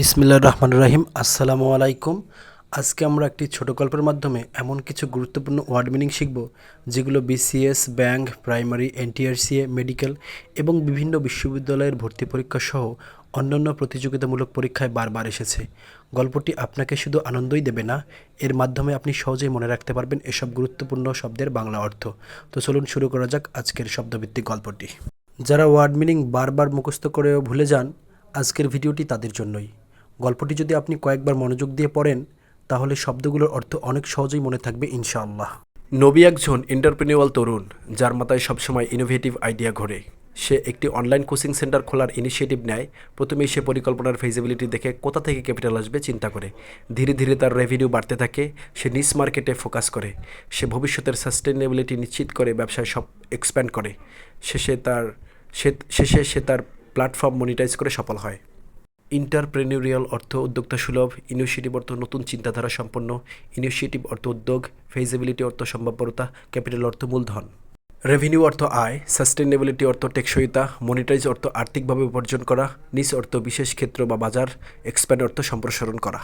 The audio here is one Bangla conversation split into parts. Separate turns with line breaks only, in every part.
বিসমিল্লাহ রহমান রাহিম। আসসালামু আলাইকুম। আজকে আমরা একটি ছোট গল্পের মাধ্যমে এমন কিছু গুরুত্বপূর্ণ ওয়ার্ড মিনিং শিখব, যেগুলো BCS bank, primary NTRCA medical এবং বিভিন্ন বিশ্ববিদ্যালয়ের ভর্তি পরীক্ষা সহ অন্যান্য প্রতিযোগিতামূলক পরীক্ষায় বারবার এসেছে। গল্পটি আপনাকে শুধু আনন্দই দেবে না, এর মাধ্যমে আপনি সহজেই মনে রাখতে পারবেন এসব গুরুত্বপূর্ণ শব্দের বাংলা অর্থ। তো চলুন শুরু করা যাক আজকের শব্দভিত্তিক গল্পটি। যারা ওয়ার্ড মিনিং বারবার মুখস্থ করেও ভুলে যান, আজকের ভিডিওটি তাদের জন্যই। গল্পটি যদি আপনি কয়েকবার মনোযোগ দিয়ে পড়েন, তাহলে শব্দগুলোর অর্থ অনেক সহজেই মনে থাকবে, ইনশাআল্লাহ। নবী একজন এন্টারপ্রেনিউয়াল তরুণ, যার মাথায় সবসময় ইনোভেটিভ আইডিয়া ঘোরে। সে একটি অনলাইন কোচিং সেন্টার খোলার ইনিশিয়েটিভ নেয়। প্রথমেই সে পরিকল্পনার ফেজিবিলিটি দেখে কোথা থেকে ক্যাপিটাল আসবে চিন্তা করে। ধীরে ধীরে তার রেভিনিউ বাড়তে থাকে, সে নিস মার্কেটে ফোকাস করে। সে ভবিষ্যতের সাস্টেনেবিলিটি নিশ্চিত করে, ব্যবসায় সব এক্সপ্যান্ড করে। শেষে তার শেষে সে তার প্ল্যাটফর্ম মনিটাইজ করে সফল হয়। ইন্টারপ্রেনিউরিয়াল অর্থ উদ্যোক্তা সুলভ, ইনিশিয়েটিভ অর্থ নতুন চিন্তাধারা সম্পন্ন, ইনিশিয়েটিভ অর্থ উদ্যোগ ফেজিবিলিটি অর্থ সম্ভাব্যতা ক্যাপিটাল অর্থ মূলধন। রেভিনিউ অর্থ আয় সাস্টেনেবিলিটি অর্থ টেকসইতা মনিটাইজ অর্থ আর্থিকভাবে উপার্জন করা নিজ অর্থ বিশেষ ক্ষেত্র বা বাজার এক্সপ্যান্ড অর্থ সম্প্রসারণ করা।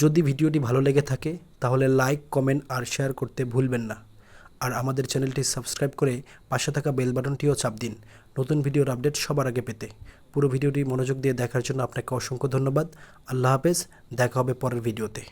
যদি ভিডিওটি ভালো লেগে থাকে, তাহলে লাইক কমেন্ট আর শেয়ার করতে ভুলবেন না। আর আমাদের চ্যানেলটি সাবস্ক্রাইব করে পাশে থাকা বেল বাটনটিও চাপ দিন। নতুন ভিডিওর আপডেট সবার আগে পেতে। পুরো ভিডিওটি মনোযোগ দিয়ে দেখার জন্য আপনাকে অসংখ্য ধন্যবাদ। আল্লাহ হাফেজ, দেখা হবে পরের ভিডিওতে।